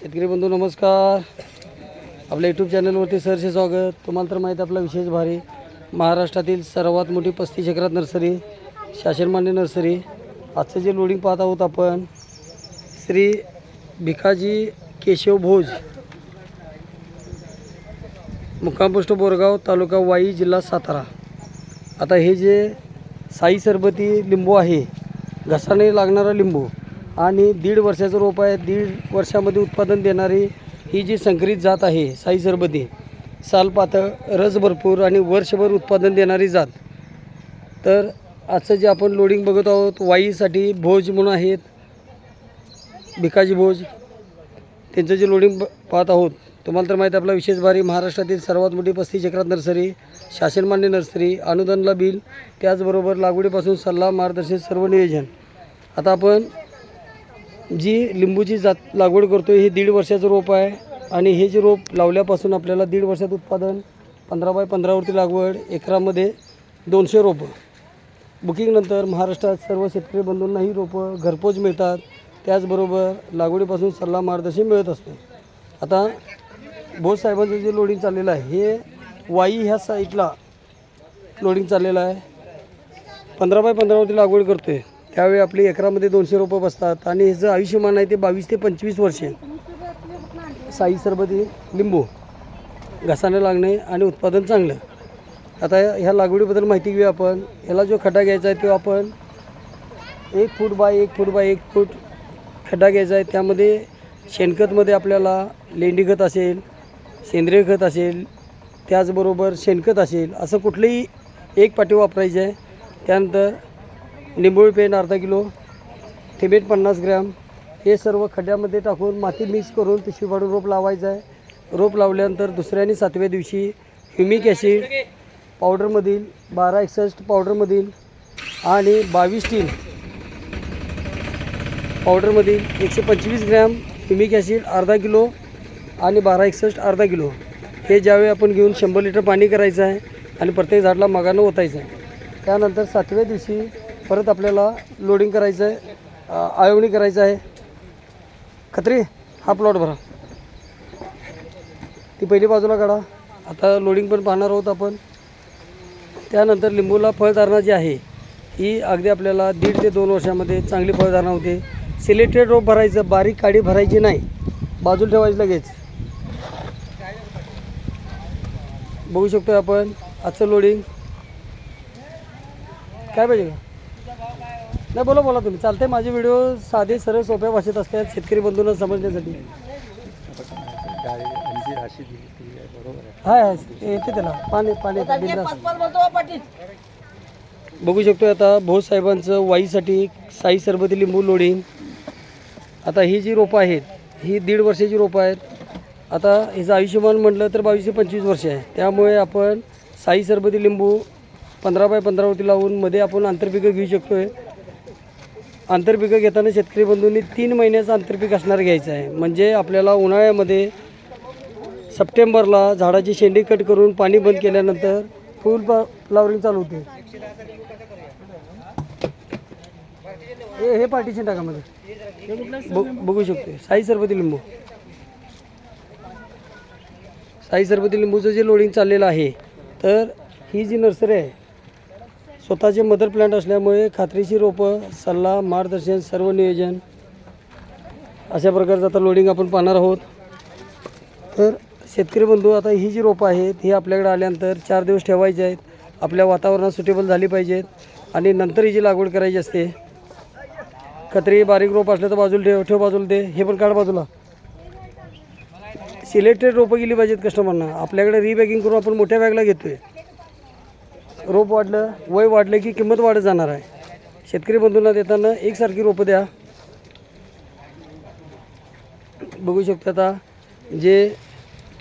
शेतकरी बंधू नमस्कार. आपल्या यूट्यूब चॅनलवरती सरचे स्वागत. तुम्हाला तर माहीत आहे आपला विशेष भारी. महाराष्ट्रातील सर्वात मोठी पस्तीस एकरात नर्सरी शासनमान्य नर्सरी. आजचं जे लोडिंग पाहत आहोत आपण श्री भिकाजी केशव भोज. मुक्काम बोरगाव तालुका वाई जिल्हा सातारा. आता हे जे साई सरबती लिंबू आहे घसाने लागणारा लिंबू आणि दीड वर्षाचं रोप आहे. दीड वर्षामध्ये उत्पादन देणारी ही जी संकरित जात आहे साई सरबती सालपातळ रस भरपूर आणि वर्षभर उत्पादन देणारी जात. तर आजचं जे आपण लोडिंग बघत आहोत वाईसाठी भोज म्हणून आहेत भिकाजी भोज. त्यांचं जे लोडिंग ब- पाहत आहोत तुम्हाला तर माहीत आहे आपला विशेष भारी महाराष्ट्रातील सर्वात मोठी पस्तीस चक्रात नर्सरी शासनमान्य नर्सरी अनुदानला बिल त्याचबरोबर लागवडीपासून सल्ला मार्गदर्शन सर्व नियोजन. आता आपण जी लिंबूची जात लागवड करतो हे दीड वर्षाचं रोप आहे. आणि हे जे रोप लावल्यापासून आपल्याला दीड वर्षात उत्पादन पंधरा बाय पंधरावरती लागवड एकरामध्ये दोनशे रोपं. बुकिंगनंतर महाराष्ट्रात सर्व शेतकरी बंधूंनाही रोपं घरपोच मिळतात. त्याचबरोबर लागवडीपासून सल्ला मार्गदर्शन मिळत असते. आता भोज साहेबांचं जे लोडिंग चाललेलं आहे हे वाई ह्या साईटला लोडिंग चाललेलं आहे. पंधरा बाय पंधरावरती लागवड करतो आहे त्यावेळी आपली एकरामध्ये दोनशे रोपं बसतात आणि ह्याचं आयुष्यमान आहे ते बावीस ते पंचवीस वर्षे साई सरबती लिंबू घसाने लागणे आणि उत्पादन चांगलं. आता ह्या लागवडीबद्दल माहिती घेऊया आपण. ह्याला जो खड्डा घ्यायचा आहे तो आपण एक फूट बाय एक फूट बाय एक फूट खड्डा घ्यायचा आहे. त्यामध्ये शेणखतमध्ये आपल्याला लेंडी खत असेल सेंद्रिय खत असेल त्याचबरोबर शेणखत असेल असं कुठलंही एक पाटी वापरायचं आहे. त्यानंतर लिंबोळी पेन अर्धा किलो थिबेट पन्नास ग्रॅम. हे सर्व खड्ड्यामध्ये टाकून माती मिक्स करून पिशवी पाडून रोप लावायचं आहे. रोप लावल्यानंतर दुसऱ्या आणि सातव्या दिवशी ह्युमिक ॲसिड पावडरमधील बारा एकसष्ट पावडरमधील आणि बावीस टीन पावडरमधील एकशे पंचवीस ग्रॅम ह्युमिक ॲसिड अर्धा किलो आणि बारा एकसष्ट अर्धा किलो. हे ज्यावेळी आपण घेऊन शंभर लिटर पाणी करायचं आहे आणि प्रत्येक झाडला मगानं ओतायचं आहे. त्यानंतर सातव्या दिवशी परत आपल्याला लोडिंग करायचं आहे. आळवणी करायचं आहे. खत्री हा प्लॉट भरा. ती पहिली बाजूला काढा. आता लोडिंग पण पाहणार आहोत आपण. त्यानंतर लिंबूला फळधारणा जी आहे ही अगदी आपल्याला दीड ते दोन वर्षामध्ये चांगली फळधारणा होते. सिलेक्टेड रोप भरायचं बारीक काडी भरायची नाही. बाजूला ठेवायची लगेच. बघू शकतो आपण. आजचं लोडिंग काय पाहिजे? का नाही बोला बोला तुम्ही. चालते माझे व्हिडिओ साधे सरळ सोप्या भाषेत असतात शेतकरी बंधूंना समजण्यासाठी. हाय हाय येते त्याला. पाणी पाणी येतं, बिनधास्त. बघू शकतो आता भोज साहेबांचं वाईसाठी साई सरबती लिंबू लोडिंग आता ही जी रोपं आहेत ही दीड वर्षाची रोपं आहेत. आता हिचं आयुष्यमान म्हटलं तर बावीस ते पंचवीस वर्ष आहे. त्यामुळे आपण साई सरबती लिंबू पंधरा बाय पंधरावरती लावून मध्ये आपण आंतरपिकं घेऊ शकतो आहे आंतरपिकं घेताना शेतकरी बंधूंनी तीन महिन्याचं आंतरपीक असणार घ्यायचं आहे. म्हणजे आपल्याला उन्हाळ्यामध्ये सप्टेंबरला झाडाची शेंडी कट करून पाणी बंद केल्यानंतर फुल फ्लावरिंग चालू होते. हे हे पार्टीशन टाकामध्ये ब- बघू शकतो साई सरबती लिंबू. साई सरबती लिंबूचं जे लोडिंग चाललेलं आहे तर ही जी नर्सरी आहे स्वतःचे मदर प्लांट असल्यामुळे खात्रीची रोपं सल्ला मार्गदर्शन सर्व नियोजन अशा प्रकारचं आता लोडिंग आपण पाहणार आहोत. तर शेतकरी बंधू आता ही जी रोपं आहेत ही आपल्याकडे आल्यानंतर चार दिवस ठेवायची आहेत. आपल्या वातावरणात सुटेबल झाली पाहिजेत. आणि नंतर ही जी लागवड करायची असते कत्री बारीक रोप असलं तर बाजूला ठेव ठेव बाजूला दे हे पण काढ बाजूला. सिलेक्टेड रोपं गेली पाहिजेत कस्टमरना आपल्याकडे रिबॅगिंग करून आपण मोठ्या बॅगला घेतो आहे रोप वाढलं वय वाढलं की किंमत वाढत जाणार आहे. शेतकरी बंधूंना देताना एकसारखी रोपं द्या. बघू शकतो आता जे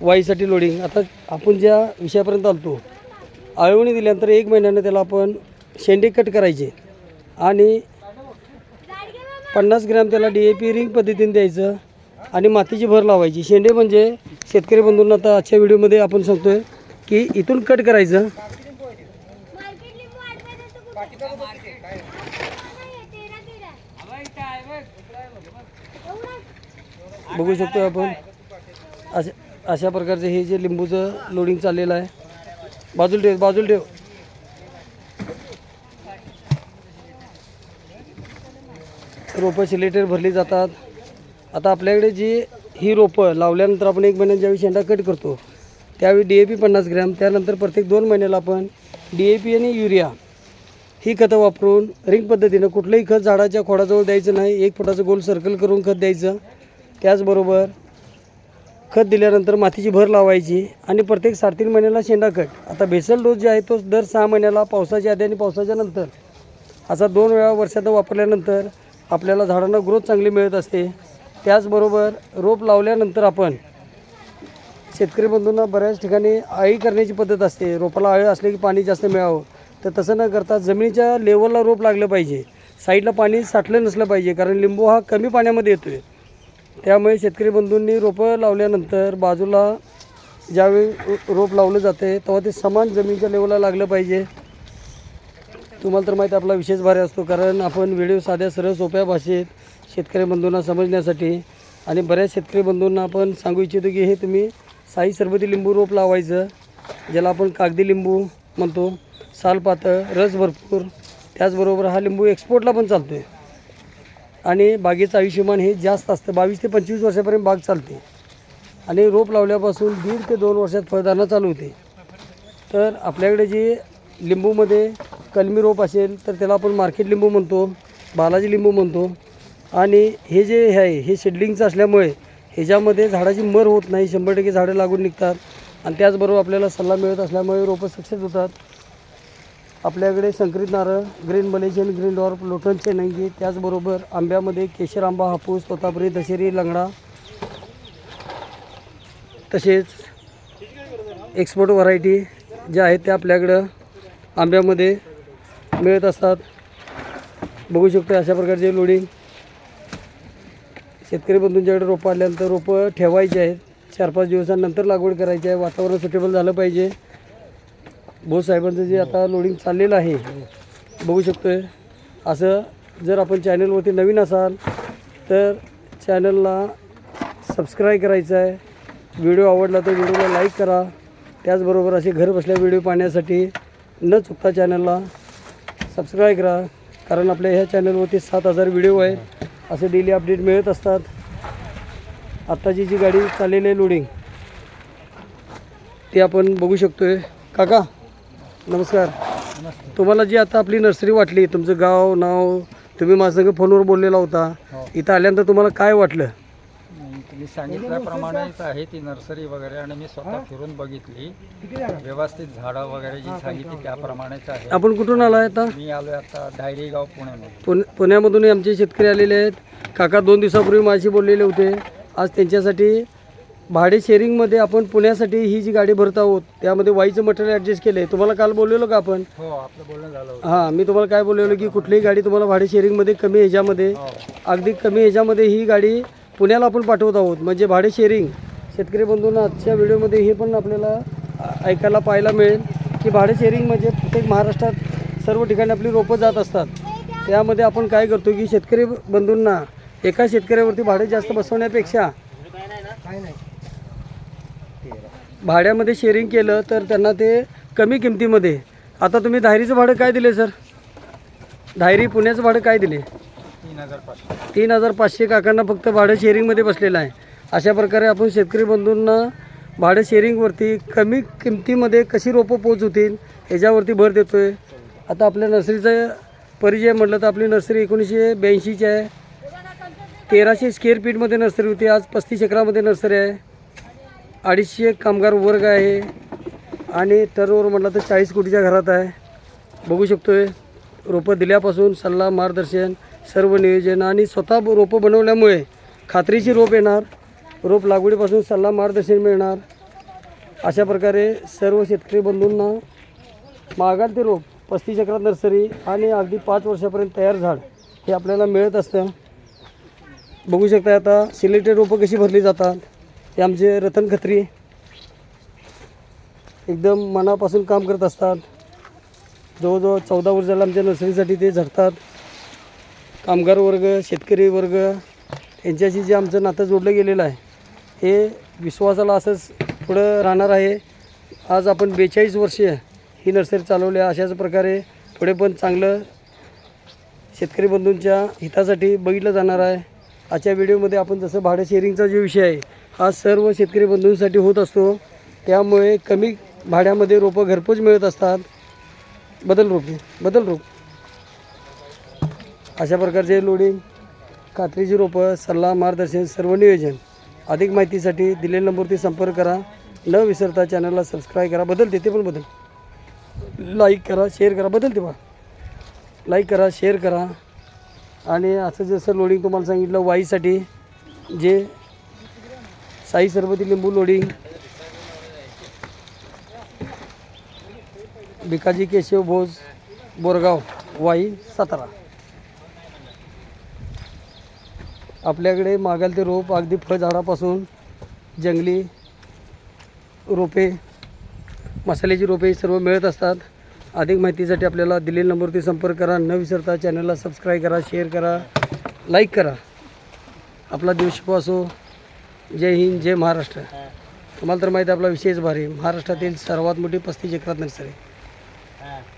वाईसाठी लोडिंग आता आपण ज्या विषयापर्यंत आलतो आळवणी दिल्यानंतर एक महिन्यानं त्याला आपण शेंडे कट करायचे आणि पन्नास ग्रॅम त्याला डी ए पी रिंग पद्धतीने द्यायचं आणि मातीची भर लावायची. शेंडे म्हणजे शेतकरी बंधूंना आता आजच्या व्हिडिओमध्ये आपण सांगतोय की इथून कट करायचं बघू शकतो आपण. अशा अशा प्रकारचे हे जे लिंबूचं लोडिंग चाललेलं आहे. बाजूला ठेव बाजूला ठेव. रोपं सिलेटर भरली जातात. आता आपल्याकडे जी ही रोपं लावल्यानंतर आपण एक महिन्यात ज्यावेळी शेंडा कट करतो त्यावेळी डी ए पी पन्नास ग्रॅम त्यानंतर प्रत्येक दोन महिन्याला आपण डी ए पी आणि युरिया ही खतं वापरून रिंग पद्धतीनं कुठलंही खत झाडाच्या खोडाजवळ द्यायचं नाही एक फुटाचं गोल सर्कल करून खत द्यायचं. त्याचबरोबर खत दिल्यानंतर मातीची भर लावायची आणि प्रत्येक साडेतीन महिन्याला शेंडा आता बेसल डोस जे आहे तो दर सहा महिन्याला पावसाच्या आधी आणि पावसाच्या नंतर. असा दोन वेळा वर्षात वापरल्यानंतर आपल्याला झाडांना ग्रोथ चांगली मिळत असते. त्याचबरोबर रोप लावल्यानंतर आपण शेतकरी बंधूंना बऱ्याच ठिकाणी आळी करण्याची पद्धत असते. रोपाला आळी असले की पाणी जास्त मिळावं. तर तसं न करता जमिनीच्या लेवलला रोप लागलं पाहिजे. साईडला पाणी साठलं नसलं पाहिजे कारण लिंबू हा कमी पाण्यामध्ये येतो आहे त्यामुळे शेतकरी बंधूंनी रोपं लावल्यानंतर बाजूला ज्यावेळी रो- रोप लावलं जाते तेव्हा ते समान जमीनच्या लेवलला लागलं पाहिजे. तुम्हाला तर माहिती आहे, आपला विशेष भारी असतो कारण आपण व्हिडिओ साध्या सरळ सोप्या भाषेत शेतकरी बंधूंना समजण्यासाठी आणि बऱ्याच शेतकरी बंधूंना आपण सांगू इच्छितो की हे तुम्ही साई सरबती लिंबू रोप लावायचं ज्याला आपण कागदी लिंबू म्हणतो सालपातळ रस भरपूर त्याचबरोबर हा लिंबू एक्सपोर्टला पण चालतो आहे आणि बागेचं आयुष्यमान हे जास्त असतं. बावीस ते पंचवीस वर्षापर्यंत बाग चालते. आणि रोप लावल्यापासून दीड ते दोन वर्षात फळधारणा चालू होते. तर आपल्याकडे जे लिंबूमध्ये कलमी रोप असेल तर त्याला आपण मार्केट लिंबू म्हणतो बालाजी लिंबू म्हणतो. आणि हे जे हे आहे हे शेडलिंगचं असल्यामुळे ह्याच्यामध्ये झाडाची मर होत नाही. शंभर टक्के झाडं लागून निघतात. आणि त्याचबरोबर आपल्याला सल्ला मिळत असल्यामुळे रोपं सक्सेस होतात. आपल्याकडे संकरित नारळ ग्रीन मलेशियन ग्रीन डॉर्फ लोटन चेनंगी त्याचबरोबर आंब्यामध्ये केशर आंबा हापूस तोतापुरी दशेरी लंगडा तसेच एक्सपोर्ट व्हरायटी ज्या आहेत त्या आपल्याकडं आंब्यामध्ये मिळत असतात. बघू शकतो अशा प्रकारचे लोडिंग शेतकरी बंधूंच्याकडे रोपं आल्यानंतर रोपं ठेवायची आहेत. चार पाच दिवसांनंतर लागवड करायची आहे. वातावरण सुटेबल झालं पाहिजे. भाऊ साहेबांचं जे आता लोडिंग चाललेलं आहे बघू शकतोय. असं जर आपण चॅनलवरती नवीन असाल तर चॅनलला सबस्क्राईब करायचं आहे. व्हिडिओ आवडला तर व्हिडिओला लाईक करा. त्याचबरोबर असे घर बसल्या व्हिडिओ पाहण्यासाठी न चुकता चॅनलला सबस्क्राईब करा. कारण आपल्या ह्या चॅनलवरती सात हजार व्हिडिओ आहेत. असे डेली अपडेट मिळत असतात. आत्ताची जी गाडी चाललेली आहे लोडिंग ती आपण बघू शकतो आहे काका? नमस्कार. तुम्हाला जी आता आपली नर्सरी वाटली तुमचं गाव नाव तुम्ही माझ्या संग फोनवर बोललेला होता. हो. इथं आल्यानंतर तुम्हाला काय वाटलं? तुम्ही सांगितल्याप्रमाणेच आहे ती नर्सरी वगैरे आणि मी स्वतः फिरून बघितली. व्यवस्थित झाडं वगैरे जी सांगितली त्याप्रमाणेच आहे. आपण कुठून आलाय आता? मी आलोय आता डायरी गाव पुण्यामध्ये पुणे पुण्यामधून आमचे शेतकरी आलेले आहेत. काका दोन दिवसापूर्वी माझ्याशी बोललेले होते. आज त्यांच्यासाठी भाडे शेअरिंगमध्ये आपण पुण्यासाठी ही जी गाडी भरत आहोत त्यामध्ये वाईचं मटेरियल ॲडजस्ट केलं आहे तुम्हाला काल बोललेलो का आपण? हो आपलं बोलणं झालं होतं. हां मी तुम्हाला काय बोललेलो की कुठलीही गाडी तुम्हाला भाडे शेअरिंगमध्ये कमी ह्याच्यामध्ये हो. अगदी कमी ह्याच्यामध्ये ही गाडी पुण्याला आपण पाठवत आहोत. म्हणजे भाडे शेअरिंग शेतकरी बंधूंना आजच्या व्हिडिओमध्ये हे पण आपल्याला अ- ऐकायला पाहायला मिळेल की भाडे शेअरिंग म्हणजे प्रत्येक महाराष्ट्रात सर्व ठिकाणी आपली रोपं जात असतात. त्यामध्ये आपण काय करतो की शेतकरी बंधूंना एका शेतकऱ्यावरती भाडे जास्त बसवण्यापेक्षा भाड्यामध्ये शेअरिंग केलं तर त्यांना ते कमी किमतीमध्ये. आता तुम्ही धायरीचं भाडं काय दिले सर? धायरी पुण्याचं भाडं काय दिले? तीन हजार पाचशे. तीन हजार पाचशे काकांना फक्त भाडं शेअरिंगमध्ये बसलेलं आहे. अशा प्रकारे आपण शेतकरी बंधूंना भाडं शेअरिंगवरती कमी किमतीमध्ये कशी रोपं पोचवतील ह्याच्यावरती भर देतो आहे आता आपल्या नर्सरीचा परिचय म्हटलं तर आपली नर्सरी एकोणीसशे ब्याऐंशीची आहे. तेराशे स्क्वेअर फीटमध्ये नर्सरी होती. आज पस्तीस एकरामध्ये नर्सरी आहे. अडीचशे कामगार वर्ग आहे आणि तरवर म्हटलं तर चाळीस कोटीच्या घरात आहे. बघू शकतोय रोपं दिल्यापासून सल्ला मार्गदर्शन सर्व नियोजन आणि स्वतः ब- रोपं बनवल्यामुळे खात्रीची रोप येणार रोप लागवडीपासून सल्ला मार्गदर्शन मिळणार. अशा प्रकारे सर्व शेतकरी बंधूंना मागाल ते रोप पस्तीस चक्रात नर्सरी आणि अगदी पाच वर्षापर्यंत तयार झाड हे आपल्याला मिळत असतं. बघू शकता आता सिलेक्टेड रोपं कशी भरली जातात. हे आमचे रतन खत्री. एकदम मनापासून काम करत असतात. जवळजवळ चौदा वर्षाला आमच्या नर्सरीसाठी ते झटतात कामगार वर्ग शेतकरी वर्ग यांच्याशी जे आमचं नातं जोडलं गेलेलं आहे हे विश्वासाला असंच पुढं राहणार आहे. आज आपण बेचाळीस वर्षे ही नर्सरी चालवली आहे अशाच प्रकारे पुढे पण चांगलं शेतकरी बंधूंच्या हितासाठी बघितलं जाणार आहे. आजच्या व्हिडिओमध्ये आपण जसं भाडं शेअरिंगचा जो विषय आहे हा सर्व शेतकरी बंधूंसाठी होत असतो. त्यामुळे कमी भाड्यामध्ये रोपं घरपोच मिळत असतात. बदल रोपे बदल रोप. अशा प्रकारचे लोडिंग खात्रीची रोपं सल्ला मार्गदर्शन सर्व नियोजन. अधिक माहितीसाठी दिलेल्या नंबरवरती संपर्क करा. न विसरता चॅनलला सबस्क्राईब करा. बदलते ते पण बदल. लाईक करा शेअर करा. बदलते बा लाईक करा शेअर करा. आणि असं जसं लोडिंग तुम्हाला सांगितलं वाईसाठी जे साई सरबती लिंबू लोडिंग भिकाजी केशव भोज बोरगाव वाई सातारा. आपल्याकडे मागाल ते रोप अगदी फळझाडापासून जंगली रोपे मसाल्याची रोपे सर्व मिळत असतात. अधिक माहितीसाठी आपल्याला दिलेल्या नंबरवरती संपर्क करा. न विसरता चॅनलला सबस्क्राईब करा शेअर करा लाईक करा. आपला दिवस शुभ असो. जय हिंद जय महाराष्ट्र. तुम्हाला तर माहिती आपला विशेष भारी महाराष्ट्रातील सर्वात मोठी पस्तीस एकरात नर्सरी.